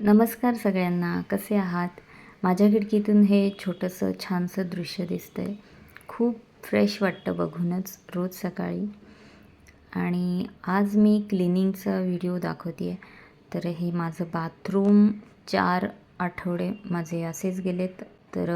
नमस्कार सगळ्यांना कसे आहात? माझ्या खिडकीतून हे छोटंसं छानसं दृश्य दिसतं आहे खूप फ्रेश वाटतं बघूनच रोज सकाळी. आणि आज मी क्लिनिंगचा व्हिडिओ दाखवते आहे तर हे माझं बाथरूम चार आठवडे माझे असेच गेलेत. तर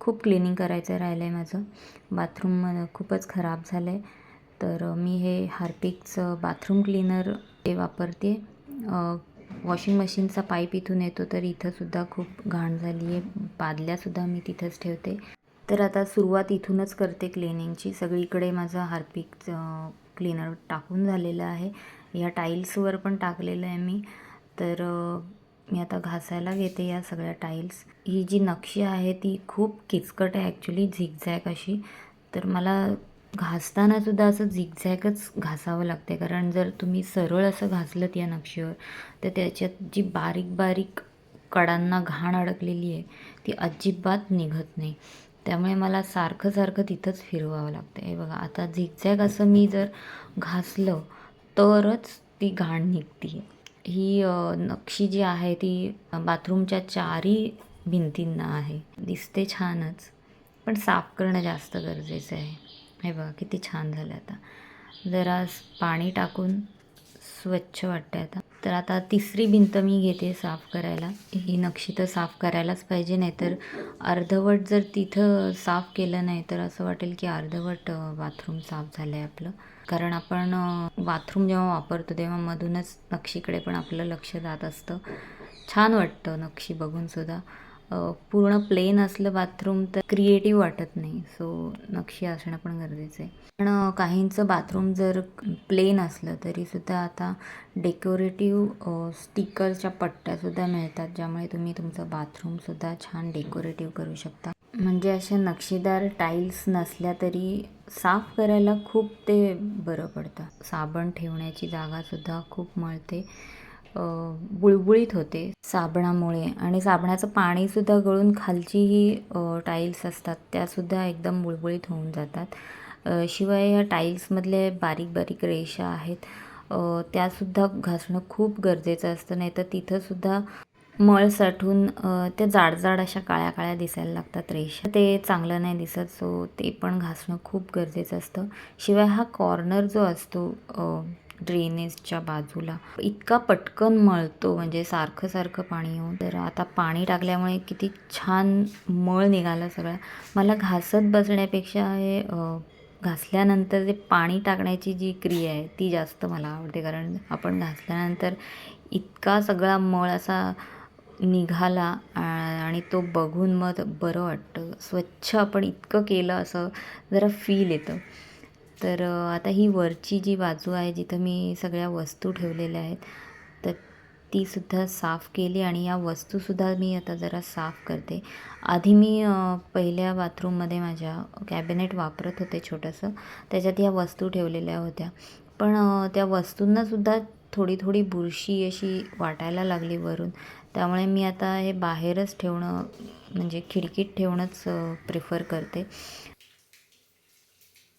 खूप क्लिनिंग करायचं राहिलं आहे माझं बाथरूम खूपच खराब झालं आहे तर मी हे हार्पिकचं बाथरूम क्लीनर ते वापरते वॉशिंग मशीनचा पाईप इथून येतो तर इथंसुद्धा खूप घाण झाली आहे. बादल्यासुद्धा मी तिथंच ठेवते. तर आता सुरुवात इथूनच करते क्लिनिंगची सगळीकडे माझं हार्पिक क्लीनर टाकून झालेलं आहे. ह्या टाईल्सवर पण टाकलेलं आहे मी. तर मी आता घासायला घेते या सगळ्या टाईल्स ही जी नक्षी आहे ती खूप किचकट आहे ॲक्च्युली झिगझॅग अशी. तर मला घासताना सुद्धा असं झिगझॅगच घासावं लागते कारण जर तुम्ही सरळ असं घासलं या नक्षीवर तर त्याच्यात जी बारीक बारीक कडांना घाण अडकलेली आहे ती अजिबात निघत नाही. त्यामुळे मला सारखं सारखं तिथंच फिरवावं लागतं हे बघा आता झिगझॅग असं मी जर घासलं तरच ती घाण निघते. ही नक्षी जी आहे ती बाथरूमच्या चारही भिंतींना आहे. दिसते छानच पण साफ करणं जास्त गरजेचं आहे. हे बघा किती छान झालं आता. जरा पाणी टाकून स्वच्छ वाटतं आता. तर आता तिसरी भिंत मी घेते साफ करायला. ही नक्षी तर साफ करायलाच पाहिजे नाहीतर अर्धवट जर तिथं साफ केलं नाही तर असं वाटेल की अर्धवट बाथरूम साफ झालं आहे आपलं. कारण आपण बाथरूम जेव्हा वापरतो तेव्हा मधूनच नक्षीकडे पण आपलं लक्ष जात असतं. छान वाटतं नक्षी बघूनसुद्धा पूर्ण प्लेन असलं बाथरूम तर क्रिएटिव्ह वाटत नाही. सो नक्षी असणं पण गरजेचं आहे. पण काहींचं बाथरूम जर प्लेन असलं तरीसुद्धा आता डेकोरेटिव्ह स्टिकरच्या पट्ट्यासुद्धा मिळतात ज्यामुळे तुम्ही तुमचं बाथरूमसुद्धा छान डेकोरेटिव्ह करू शकता. म्हणजे अशा नक्षीदार टाईल्स नसल्या तरी साफ करायला खूप ते बरं पडतं. साबण ठेवण्याची जागासुद्धा खूप मळते. बुळबुळीत होते साबणामुळे आणि साबणाचं पाणीसुद्धा गळून खालची ही टाईल्स असतात त्यासुद्धा एकदम बुळबुळीत होऊन जातात. शिवाय ह्या टाईल्समधले बारीक बारीक रेषा आहेत त्यासुद्धा घासणं खूप गरजेचं असतं नाही तर तिथंसुद्धा मळ साठून त्या जाडजाड अशा काळ्या काळ्या दिसायला लागतात रेषा. ते चांगलं नाही दिसत सो ते पण घासणं खूप गरजेचं असतं. शिवाय हा कॉर्नर जो असतो ड्रेनेजच्या बाजूला. इतका पटकन मळतो म्हणजे सारखं सारखं पाणी येऊन. तर आता पाणी टाकल्यामुळे किती छान मळ निघाला सगळा. मला घासत बसण्यापेक्षा हे घासल्यानंतर जे पाणी टाकण्याची जी क्रिया आहे ती जास्त मला आवडते. कारण आपण घासल्यानंतर इतका सगळा मळ असा निघाला आणि तो बघून मग बरं वाटतं. स्वच्छ आपण इतकं केलं असं जरा फील येतं. तर आता ही वरची जी बाजू आहे जिथं मी सगळ्या वस्तू ठेवलेल्या आहेत तर तीसुद्धा साफ केली आणि या वस्तूसुद्धा मी आता जरा साफ करते. आधी मी पहिल्या बाथरूममध्ये माझ्या कॅबिनेट वापरत होते छोटंसं. त्याच्यात या वस्तू ठेवलेल्या होत्या. पण त्या वस्तूंनासुद्धा थोडी थोडी बुरशी अशी वाटायला लागली वरून. त्यामुळे मी आता हे बाहेरच ठेवणं म्हणजे खिडकीत ठेवणंच प्रिफर करते.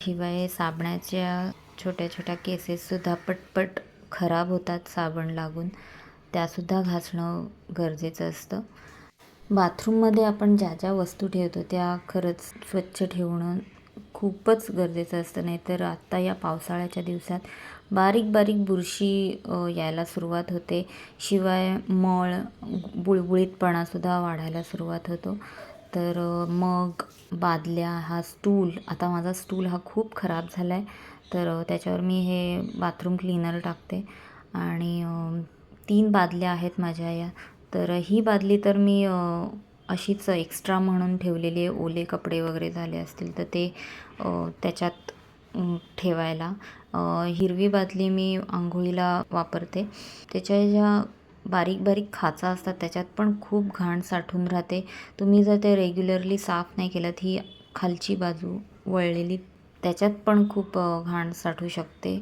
शिवाय साबणाच्या छोट्या छोट्या केसेससुद्धा पटपट खराब होतात साबण लागून. त्यासुद्धा घासणं गरजेचं असतं. बाथरूममध्ये आपण ज्या ज्या वस्तू ठेवतो त्या खरंच स्वच्छ ठेवणं खूपच गरजेचं असतं. नाहीतर आत्ता या पावसाळ्याच्या दिवसात बारीक बारीक बुरशी यायला सुरुवात होते. शिवाय मळ बुळबुळीतपणासुद्धा वाढायला सुरुवात होतो. तर मग बादल्या हा स्टूल आता माझा स्टूल हा खूप खराब झाला आहे तर त्याच्यावर मी हे बाथरूम क्लीनर टाकते. आणि तीन बादल्या आहेत माझ्या या. तर ही बादली तर मी अशीच एक्स्ट्रा म्हणून ठेवलेली आहे. ओले कपडे वगैरे झाले असतील तर ते त्याच्यात ठेवायला. हिरवी बादली मी आंघोळीला वापरते. त्याच्या ज्या बारीक बारीक खाचा असतात त्याच्यात पण खूप घाण साठून राहते. तुम्ही जर ते रेग्युलरली साफ नाही केलं ही खालची बाजू वळलेली त्याच्यात पण खूप घाण साठू शकते.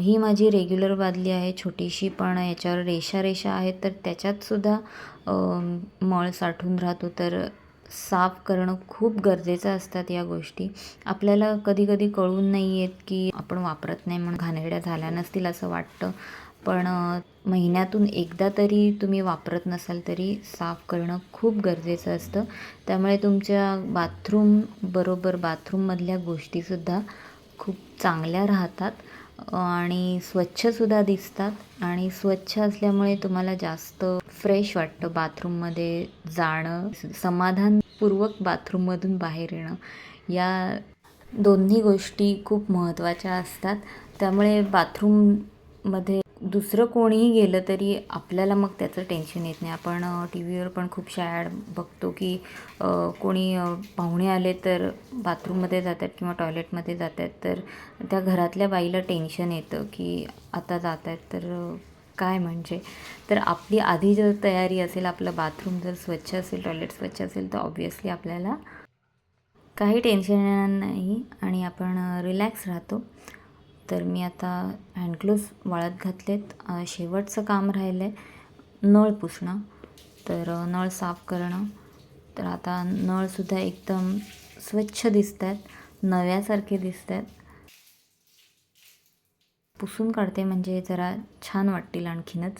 ही माझी रेग्युलर बादली आहे छोटीशी पण याच्यावर रेषा रेषा आहेत तर त्याच्यातसुद्धा मळ साठून राहतो. तर साफ करणं खूप गरजेचं असतात या गोष्टी. आपल्याला कधी कधी कळून नाही येत की आपण वापरत नाही म्हणून घाणेरड्या झाल्या नसतील असं वाटतं. पण महिन्यातून एकदा तरी तुम्ही वापरत नसाल तरी साफ करणं खूप गरजेचं असतं. त्यामुळे तुमच्या बाथरूम बरोबर बाथरूममधल्या गोष्टीसुद्धा खूप चांगल्या राहतात. आणि स्वच्छसुद्धा दिसतात. आणि स्वच्छ असल्यामुळे तुम्हाला जास्त फ्रेश वाटतं बाथरूममध्ये जाणं समाधानपूर्वक बाथरूममधून बाहेर येणं. या दोन्ही गोष्टी खूप महत्त्वाच्या असतात. त्यामुळे बाथरूममध्ये दुसरं कोणीही गेलं तरी आपल्याला मग त्याचं टेन्शन येत नाही. आपण टी व्हीवर पण खूपशा ॲड बघतो की कोणी पाहुणे आले तर बाथरूममध्ये जातात किंवा टॉयलेटमध्ये जातात तर त्या घरातल्या बाईला टेन्शन येतं की आता जात आहेत तर काय म्हणजे? तर आपली आधी जर तयारी असेल आपलं बाथरूम जर स्वच्छ असेल टॉयलेट स्वच्छ असेल तर ऑब्वियसली आपल्याला काही टेन्शन येणार नाही आणि आपण रिलॅक्स राहतो. तर मी आता हँडग्लोव्ज वाळत घातलेत. शेवटचं काम राहिलं आहे नळ पुसणं. तर नळ साफ करणं. तर आता नळसुद्धा एकदम स्वच्छ दिसत आहेत नव्यासारखे दिसत आहेत पुसून काढते म्हणजे जरा छान वाटतील आणखीनच.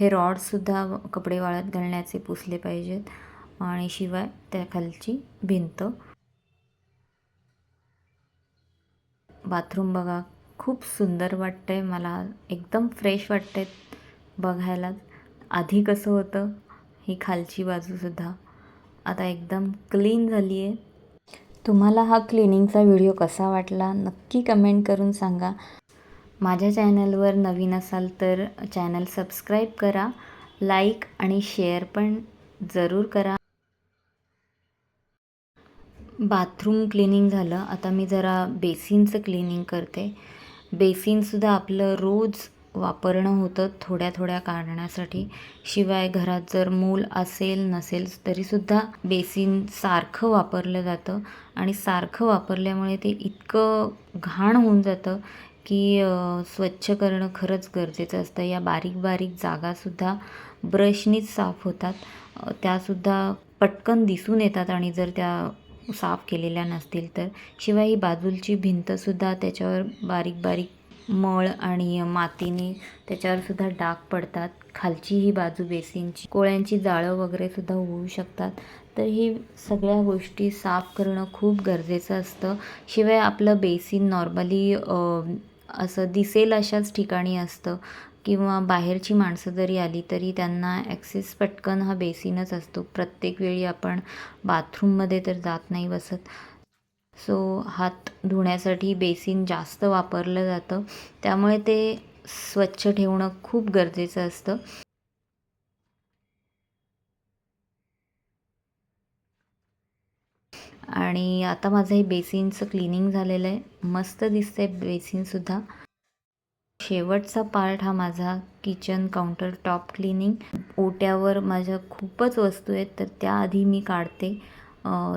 हे रॉडसुद्धा कपडे वाळत घालण्याचे पुसले पाहिजेत. आणि शिवाय त्या खालची भिंत. बाथरूम बघा. खूप सुंदर वाटतंय मला. एकदम फ्रेश वाटते बघायला. आधी कसं होतं ही खालची बाजूसुद्धा आता एकदम क्लीन झाली आहे तुम्हाला हा क्लिनिंगचा व्हिडिओ कसा वाटला नक्की कमेंट करून सांगा. माझ्या चॅनलवर नवीन असाल तर चॅनल सबस्क्राईब करा. लाईक आणि शेअर पण जरूर करा. बाथरूम क्लिनिंग झालं. आता मी जरा बेसिनचं क्लिनिंग करते. बेसिनसुद्धा आपलं रोज वापरणं होतं थोड्या थोड्या कारणासाठी. शिवाय घरात जर मूल असेल नसेल तरीसुद्धा बेसिन सारखं वापरलं जातं. आणि सारखं वापरल्यामुळे ते इतकं घाण होऊन जातं की स्वच्छ करणं खरंच गरजेचं असतं. या बारीक बारीक जागासुद्धा ब्रशनीच साफ होतात. त्यासुद्धा पटकन दिसून येतात आणि जर त्या साफ केलेल्या नसतील तर. शिवाय ही बाजूची भिंतसुद्धा त्याच्यावर बारीक बारीक मळ आणि मातीने त्याच्यावर सुद्धा डाग पडतात. खालची ही बाजू बेसिनची. कोळ्यांची जाळं वगैरेसुद्धा होऊ शकतात. तर ही सगळ्या गोष्टी साफ करणं खूप गरजेचं असतं. शिवाय आपलं बेसिन नॉर्मली असं दिसेल अशाच ठिकाणी असतं. किंवा बाहेरची माणसं जरी आली तरी त्यांना ॲक्सेस पटकन हा बेसिनच असतो. प्रत्येक वेळी आपण बाथरूममध्ये तर जात नाही बसत. सो हात धुण्यासाठी बेसिन जास्त वापरलं जातं. त्यामुळे ते स्वच्छ ठेवणं खूप गरजेचं असतं. आणि आता माझं हे बेसिनचं क्लिनिंग झालेलं आहे. मस्त दिसतंय बेसिनसुद्धा शेवटचा पार्ट हा माझा किचन काउंटर टॉप क्लिनिंग ओट्यावर माझ्या खूपच वस्तू आहेत तर त्याआधी मी काढते.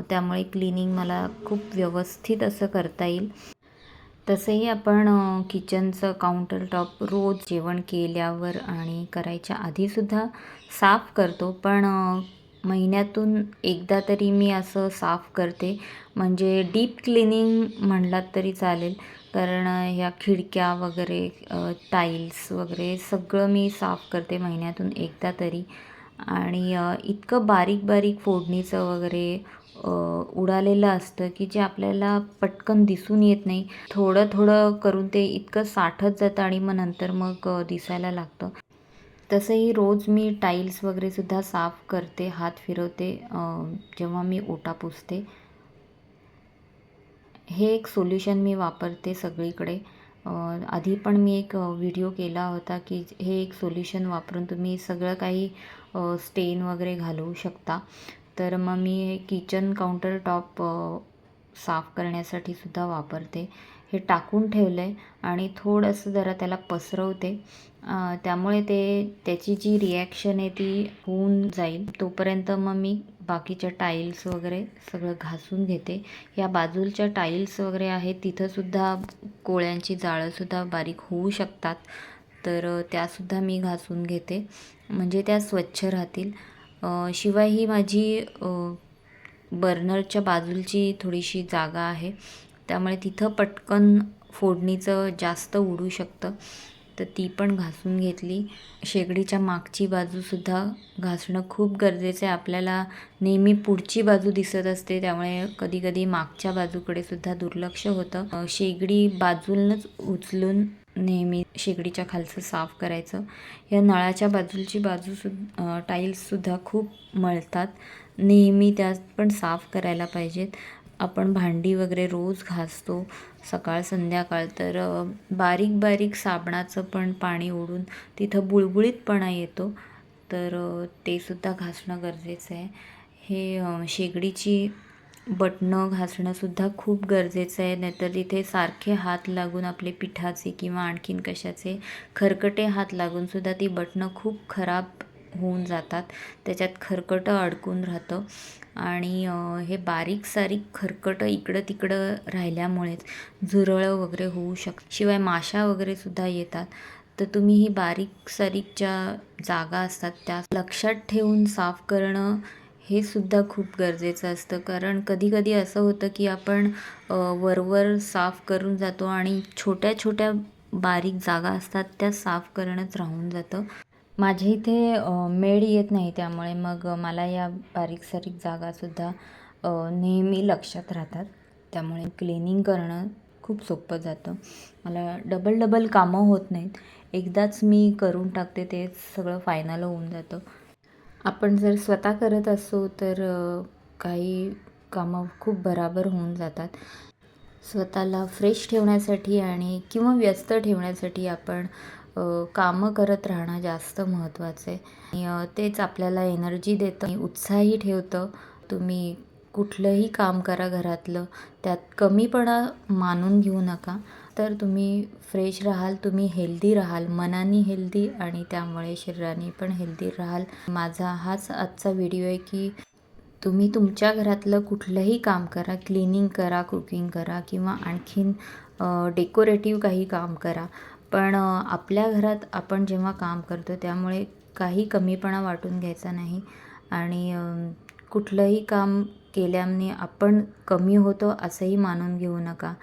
त्यामुळे क्लिनिंग मला खूप व्यवस्थित असं करता येईल. तसंही आपण किचनचं काउंटर टॉप रोज जेवण केल्यावर आणि करायच्या आधीसुद्धा साफ करतो. पण महिन्यातून एकदा तरी मी असं साफ करते. म्हणजे डीप क्लिनिंग म्हणलात तरी चालेल. कारण ह्या खिडक्या वगैरे टाईल्स वगैरे सगळं मी साफ करते महिन्यातून एकदा तरी. आणि इतकं बारीक बारीक फोडणीचं वगैरे उडालेलं असतं की जे आपल्याला पटकन दिसून येत नाही. थोडं थोडं करून ते इतकं साठत जातं आणि मग नंतर मग दिसायला लागतं. तसंही रोज मी टाईल्स वगैरे सुद्धा साफ करते हात फिरवते जेव्हा मी ओटा पुसते. हे एक सोल्युशन मी वापरते सगळीकडे. आधी पण मी एक व्हिडिओ केला होता की हे एक सोल्युशन वापरून तुम्ही सगळं काही स्टेन वगैरे घालवू शकता. तर मग मी हे किचन काउंटर टॉप साफ करण्यासाठी सुद्धा वापरते. हे टाकून ठेवलं आहे आणि थोडंसं जरा त्याला पसरवते. त्यामुळे ते त्याची जी रिॲक्शन आहे ती होऊन जाईल. तोपर्यंत मग मी बाकीच्या टाईल्स वगैरे सगळं घासून घेते. या बाजूच्या टाईल्स वगैरे आहेत तिथंसुद्धा कोळ्यांची जाळंसुद्धा बारीक होऊ शकतात. तर त्यासुद्धा मी घासून घेते. म्हणजे त्या स्वच्छ राहतील. शिवाय ही माझी बर्नरच्या बाजूची थोडीशी जागा आहे. त्यामुळे तिथं पटकन फोडणीचं जास्त उडू शकतं. तर ती पण घासून घेतली. शेगडीच्या मागची बाजूसुद्धा घासणं खूप गरजेचं आहे. आपल्याला नेहमी पुढची बाजू दिसत असते त्यामुळे कधीकधी मागच्या बाजूकडे सुद्धा दुर्लक्ष होतं. शेगडी बाजूनच उचलून नेहमी शेगडीच्या खालचं साफ करायचं. या नळाच्या बाजूची बाजूसुद्धा टाईल्ससुद्धा खूप मळतात. नेहमी त्या पण साफ करायला पाहिजेत. आपण भांडी वगैरे रोज घासतो सकाळ संध्याकाळ तर बारीक बारीक साबणाचं पण पाणी ओढून तिथं बुळबुळीतपणा येतो. तर ते सुद्धा घासणं गरजेचं आहे. हे शेगडीची बटणं घासणंसुद्धा खूप गरजेचं आहे नाहीतर तिथे सारखे हात लागून आपले पिठाचे किंवा आणखीन कशाचे खरकटे हात लागूनसुद्धा ती बटणं खूप खराब होऊन जातात. त्याच्यात खरकटं अडकून राहतं. आणि हे बारीक सारीक खरकटं इकडं तिकडं राहिल्यामुळेच झुरळं वगैरे होऊ शक शिवाय माशा वगैरे सुद्धा येतात. तर तुम्ही ही बारीक सारीक ज्या जागा असतात त्या लक्षात ठेवून साफ करणं हे सुद्धा खूप गरजेचं असतं. कारण कधीकधी असं होतं की आपण वरवर साफ करून जातो आणि छोट्या छोट्या बारीक जागा असतात त्या साफ करणंच राहून जातं. माझ्या इथे मेड येत नाही त्यामुळे मग मला या बारीक सारीक जागासुद्धा नेहमी लक्षात राहतात. त्यामुळे क्लिनिंग करणं खूप सोपं जातं. मला डबल डबल कामं होत नाहीत. एकदाच मी करून टाकते ते सगळं फायनल होऊन जातं. आपण जर स्वतः करत असो तर काही कामं खूप बराबर होऊन जातात. स्वतःला फ्रेश ठेवण्यासाठी आणि किंवा व्यस्त ठेवण्यासाठी आपण कामं करत राहणं जास्त महत्त्वाचं. आहे आणि तेच आपल्याला एनर्जी देतं आणि उत्साही ठेवतं. तुम्ही कुठलंही काम करा घरातलं त्यात कमीपणा मानून घेऊ नका. तर तुम्ही फ्रेश राहाल तुम्ही हेल्दी राहाल मनाने हेल्दी आणि त्यामुळे शरीराने पण हेल्दी राहाल. माझा हाच आजचा व्हिडिओ आहे की तुम्ही तुमच्या घरातलं कुठलंही काम करा क्लिनिंग करा कुकिंग करा किंवा आणखीन डेकोरेटिव्ह काही काम करा. पण आपल्या घरात आपण जेव्हा काम करतो त्यामुळे काही कमीपणा वाटून घ्यायचा नाही आणि कुठलंही काम केल्याने आपण कमी होतो असंही मानून घेऊ नका.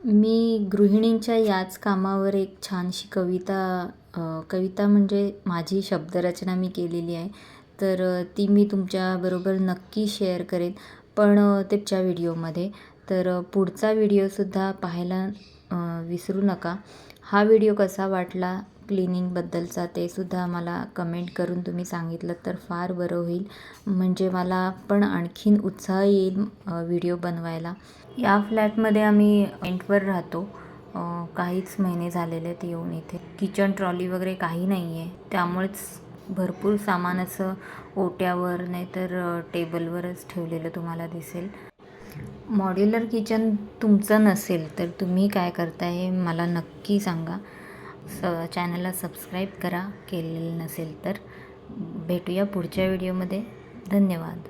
मी गृहिणींच्या याच कामावर एक छानशी कविता कविता म्हणजे माझी शब्दरचना मी केलेली आहे. तर ती मी तुमच्याबरोबर नक्की शेअर करेन. पण त्याच्या व्हिडिओमध्ये. तर पुढचा व्हिडिओसुद्धा पाहायला विसरू नका. हा व्हिडिओ कसा वाटला क्लिनिंगबद्दलचा ते सुद्धा मला कमेंट करून तुम्ही सांगितलं तर फार बरं होईल. म्हणजे मला पण आणखीन उत्साह येईल व्हिडिओ बनवायला. या फ्लॅटमध्ये आम्ही रेंटवर राहतो. काहीच महिने झालेले आहेत येऊन इथे. किचन ट्रॉली वगैरे काही नाही आहे. त्यामुळेच भरपूर सामान असं ओट्यावर नाहीतर टेबलवरच ठेवलेलं तुम्हाला दिसेल. मॉड्युलर किचन तुमचं नसेल तर तुम्ही काय करताय हे मला नक्की सांगा. स चॅनलला सबस्क्राईब करा. केलेलं नसेल तर भेटूया पुढच्या व्हिडिओमध्ये धन्यवाद.